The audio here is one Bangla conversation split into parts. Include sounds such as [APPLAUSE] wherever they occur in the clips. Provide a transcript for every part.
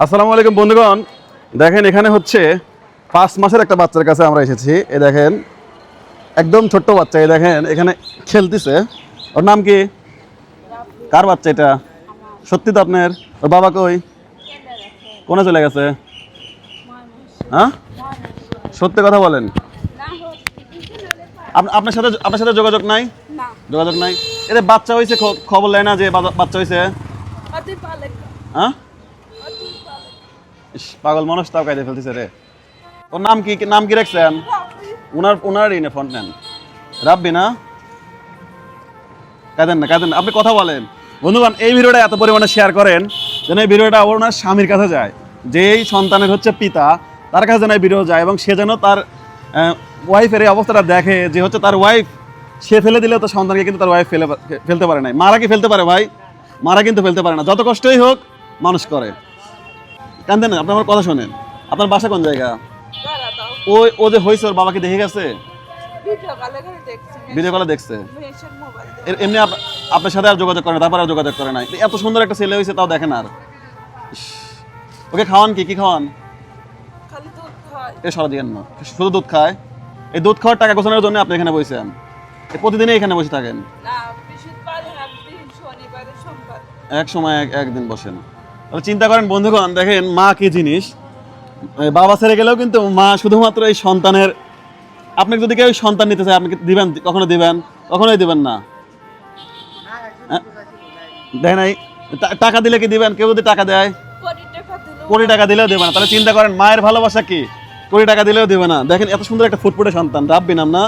আসসালামু আলাইকুম বন্ধুগণ। দেখেন এখানে হচ্ছে পাঁচ মাসের একটা বাচ্চার কাছে আমরা এসেছি। এ দেখেন একদম ছোট্ট বাচ্চা এই দেখেন এখানে খেলতেছে। ওর নাম কি? কার বাচ্চা এটা? সত্যি তো আপনার? ওর বাবা কই? কোনে চলে গেছে? হ্যাঁ? সত্যি কথা বলেন। আপ- আপনার সাথে আপনার সাথে যোগাযোগ নাই? যোগাযোগ নাই? এদের বাচ্চা হয়েছে খবর নেয় না যে বাচ্চা হয়েছে হ্যাঁ? পাগল মানুষ তাও কাইদে ফেলতেছে রে। ওর নাম কি নাম কি রাখছেন? উনার উনারই না ফোন নেন। রাব্বি না? কাঁদেন না, কাঁদেন আপনি কথা বলেন। বন্ধুবান এই ভিডিওটা এত পরিমাণে শেয়ার করেন যেন এই ভিডিওটা ওনার স্বামীর কাছে যায়। যেই সন্তানের হচ্ছে পিতা, তার কাছে যেন এই ভিডিও যায় এবং সে যেন তার ওয়াইফের এই অবস্থাটা দেখে যে হচ্ছে তার ওয়াইফ সে ফেলে দিলে তো সন্তানকে কিন্তু তার ওয়াইফ ফেলে ফেলতে পারে নাই। মারা কি ফেলতে পারে ভাই? মারা কিন্তু ফেলতে পারে না। যত কষ্টই হোক, মানুষ করে। কান্দেন না আপনি আমার কথা শোনেন। আপনার বাসা কোন জায়গা? ওই ও যে হয়েছে ওর বাবাকে দেখে গেছে? ভিডিও কলে দেখছি। এমনি আপনার সাথে আর যোগাযোগ করে না তারপর আর যোগাযোগ করে নাই এত সুন্দর একটা ছেলে হয়েছে তাও দেখেন আর। ওকে খাওয়ান কি? কি খাওয়ান? এ সরা দিয়েন না। শুধু দুধ খায়। এই দুধ খাওয়ার টাকা গোছানোর জন্য আপনি এখানে বসেছেন প্রতিদিনই এখানে বসে থাকেন। একদিন এক সময় একদিন বসেন। চিন্তা করেন বন্ধুগণ দেখেন মা কি জিনিস? বাবা ছেড়ে গেলেও কিন্তু মা শুধুমাত্র এই সন্তানের আপনি যদি কেউ সন্তান নিতে চায় আপনি দিবেন কখনো দিবেন? কখনোই দিবেন না। হ্যাঁ? দেখেন এই টাকা দিলে কি দিবেন? কেউ যদি টাকা দেয়? কোটি টাকা দিল কোটি টাকা দিলেও দেবে না। তাহলে চিন্তা করেন মায়ের ভালোবাসা কি? কোটি টাকা দিলেও দেবে না। দেখেন এত সুন্দর একটা ফুটফুটে সন্তান রাব্বি নাম না?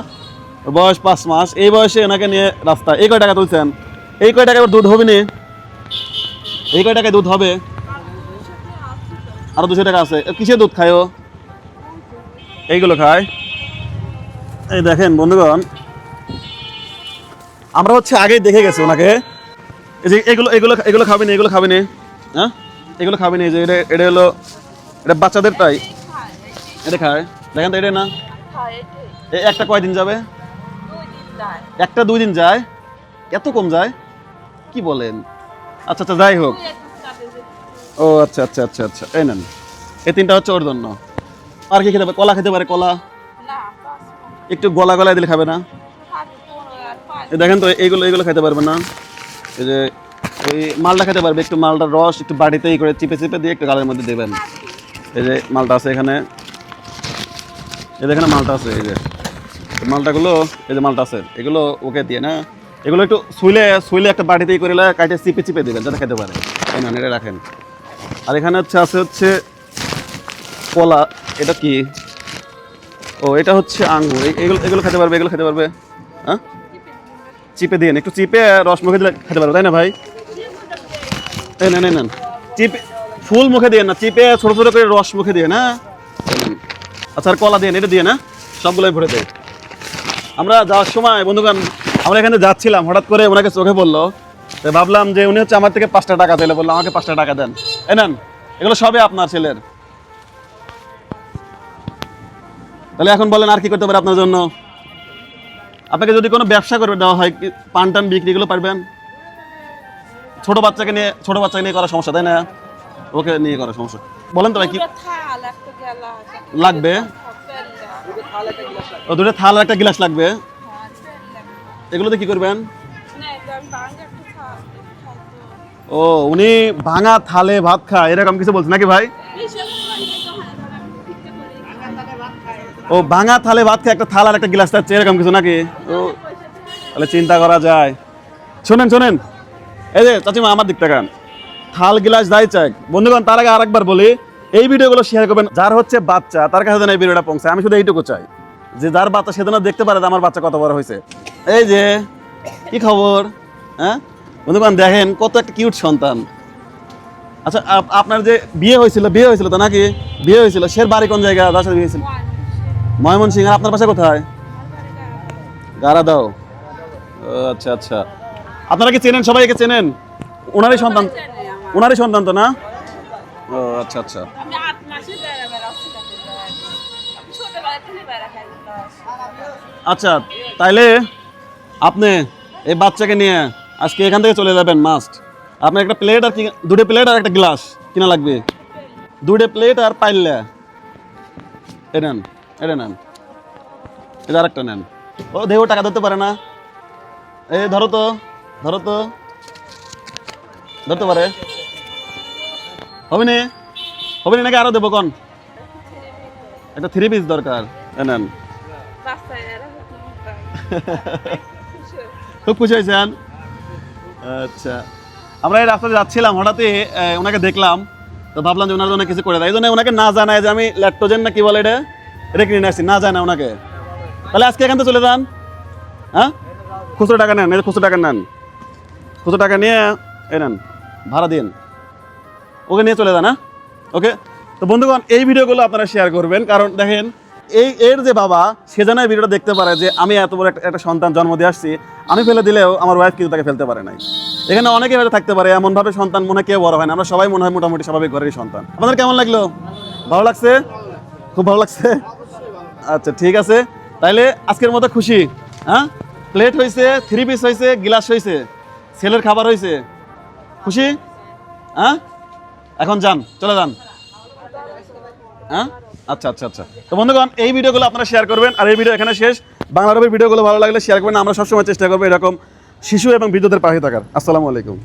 বয়স পাঁচ মাস। এই বয়সে ওনাকে নিয়ে রাস্তা এই কয় টাকা তুলছেন? এই কয় টাকা দুধ হবে নি এই কয় টাকায় দুধ হবে? আরও দুশো টাকা আছে। এ, কিসের দুধ খায় ও? এইগুলো খায়? এই দেখেন বন্ধুগণ আমরা হচ্ছে আগেই দেখে গেছি ওনাকে। এই যে এগুলো এগুলো এগুলো খাবেনি এগুলো খাবেনি। হ্যাঁ? এগুলো খাবেনি যে এটা এটা হলো এটা বাচ্চাদের তাই। এটা খায়। দেখেন তো এটা না? এই একটা কয়দিন যাবে? দুই দিন যায়। একটা দুই দিন যায়? এত কম যায়? কি বলেন? আচ্ছা আচ্ছা যাই হোক। ও আচ্ছা আচ্ছা আচ্ছা আচ্ছা। এই নেন। এই তিনটা হচ্ছে ওর জন্য। আর কি খেতে পারে? কলা খেতে পারে? কলা? একটু গলা গলায় দিলে খাবে না? দেখেন তো এইগুলো এইগুলো খেতে পারবে না। এই যে ওই মালটা খেতে পারবে। একটু মালটার রস একটু বাড়িতে ই করে চিপে চিপে দিয়ে একটু গালের মধ্যে দেবেন। এই যে মালটা আছে এখানে। এই যে এখানে মালটা আছে এই যে। মালটাগুলো এই যে মালটা আছে এগুলো ওকে দিয়ে না? এগুলো একটু শুইলে শুইলে একটা বাড়িতে ই করে কাটে চিপে চিপে দেবেন যাতে খেতে পারে। এই না এটা রাখেন। আর এখানে হচ্ছে আছে হচ্ছে কলা, এটা কি? ও, এটা হচ্ছে আঙ্গুর। এগুলো এগুলো খেতে পারবে, এগুলো খেতে পারবে। হ্যাঁ? চিপে দিয়ে একটু চিপে রস মুখে দিলে খেতে পারবে, তাই না ভাই? নেন এই নেন চিপে, ফুল মুখে দিয়ে না, চিপে ছোট ছোট করে রস মুখে দিয়ে না? আচ্ছা আর কলা দিয়ে এটা দিয়ে না? সবগুলোই ভরে দেয় আমরা যাওয়ার সময় বন্ধুগান আমরা এখানে যাচ্ছিলাম, হঠাৎ করে ওনাকে চোখে পড়ল। তো ভাবলাম যে উনি হচ্ছে আমার থেকে পাঁচটা টাকা দিলে বলল আমাকে পাঁচটা টাকা দেন। এই নেন এগুলো সবই আপনার ছেলের। তাহলে এখন বলেন আর কি করতে পারে আপনার জন্য? আপনাকে যদি কোনো ব্যবসা করে দেওয়া হয় কি- পান টান বিক্রিগুলো পারবেন? ছোট বাচ্চাকে নিয়ে ছোট বাচ্চাকে নিয়ে করা সমস্যা তাই না? ওকে নিয়ে করা সমস্যা। বলেন তো ভাই কি লাগবে? ও দুটো থাল একটা গ্লাস লাগবে। এগুলোতে কি করবেন? ও, উনি ভাঙা থালে ভাত খায়, এরকম কিছু বলছে নাকি ভাই? ও, ভাঙা থালে ভাত খায় একটা থাল আর একটা গিলাস চাচ্ছে এরকম কিছু নাকি? ও, তাহলে চিন্তা করা যায়। শোনেন শোনেন। এই যে, চাচিমা, আমার দিক তাকান থাল গিলাস যাই চাই। বন্ধুগণ, তার আগে আরেকবার বলি, এই ভিডিওগুলো শেয়ার করবেন যার হচ্ছে বাচ্চা, তার কাছে যেন এই ভিডিওটা পৌঁছায়। আমি শুধু এইটুকু চাই, যে যার বাচ্চা সে যেন দেখতে পারে যে আমার বাচ্চা কত বড় হয়েছে। এই যে, কি খবর? হ্যাঁ? বন্ধুগণ দেখেন কত একটা কিউট সন্তান। আচ্ছা আপ- আপনার যে বিয়ে হয়েছিল বিয়ে হয়েছিল তো নাকি? বিয়ে হয়েছিল। সে বাড়ি কোন জায়গা? যার সাথে বিয়ে হয়েছিল। ময়মনসিংহ। আপনার বাসা কোথায়? গাড়া দাও ও, আচ্ছা আচ্ছা। আপনারা কি চেনেন? সবাইকে চেনেন? ওনারই সন্তান ওনারই সন্তান তো না? ও আচ্ছা আচ্ছা। আচ্ছা তাইলে আপনি এই বাচ্চাকে নিয়ে আজকে এখান থেকে চলে যাবেন মাস্ট আপনার একটা প্লেট আর কি দুটো প্লেট আর একটা গ্লাস কিনা লাগবে? দুটো প্লেট আর পাইল্লা এ নেন এটা নেন। এটা আরেকটা নেন। ও দেহ টাকা ধরতে পারে না। এ ধরো তো ধরো তো। ধরতে পারে। হবে নি? হবে নি নাকি আরও দেবো কন? একটা থ্রি পিস দরকার। এ নেন। [LAUGHS] খুব খুশি হয়েছেন? আচ্ছা। আমরা এই রাস্তাতে যাচ্ছিলাম, হঠাৎই ওনাকে দেখলাম। তো ভাবলাম যে ওনার জন্য কিছু করে দেয়। এই জন্য ওনাকে না জানায় যে আমি ল্যাপটোজেন না কি বলে এটা? এটা কিনে আসছি। না জানায় ওনাকে। তাহলে আজকে এখান থেকে চলে যান। হ্যাঁ? খুচরো টাকা নেন যে খুচরো টাকা নেন। খুচরো টাকা নিয়ে, এই নেন, ভাড়া দিন ওকে নিয়ে চলে যান হ্যাঁ? ওকে? তো বন্ধুগণ, এই ভিডিওগুলো আপনারা শেয়ার করবেন। কারণ দেখেন এই এর যে বাবা, সে ভিডিওটা দেখতে পারে যে আমি এত বড় একটা- একটা সন্তান জন্ম দিয়ে আসছি, আমি ফেলে দিলেও আমার ওয়াইফ কিন্তু তাকে ফেলতে পারে নাই। এখানে অনেকে হয়তো থাকতে পারে, এমনভাবে সন্তান মনে কেউ বড় হয় না। আমরা সবাই মনে হয় মোটামুটি স্বাভাবিক ঘরেরই সন্তান। আপনাদের কেমন লাগল? ভালো লাগছে? খুব ভালো লাগছে? আচ্ছা ঠিক আছে। তাইলে আজকের মতো খুশি হ্যাঁ? প্লেট হয়েছে থ্রি পিস হয়েছে গ্লাস হয়েছে ছেলের খাবার হয়েছে খুশি? হ্যাঁ? এখন যান, চলে যান। হ্যাঁ? আচ্ছা আচ্ছা আচ্ছা। তো বন্ধুগণ, এই ভিডিওগুলো আপনারা শেয়ার করবেন আর এই ভিডিও এখানে শেষ। বাংলা রবির ভিডিওগুলো ভালো লাগলে শেয়ার করবেন। আমরা সবসময় চেষ্টা করব এরকম শিশু এবং বিদ্যুতের পাশে থাকার। আসসালামু আলাইকুম।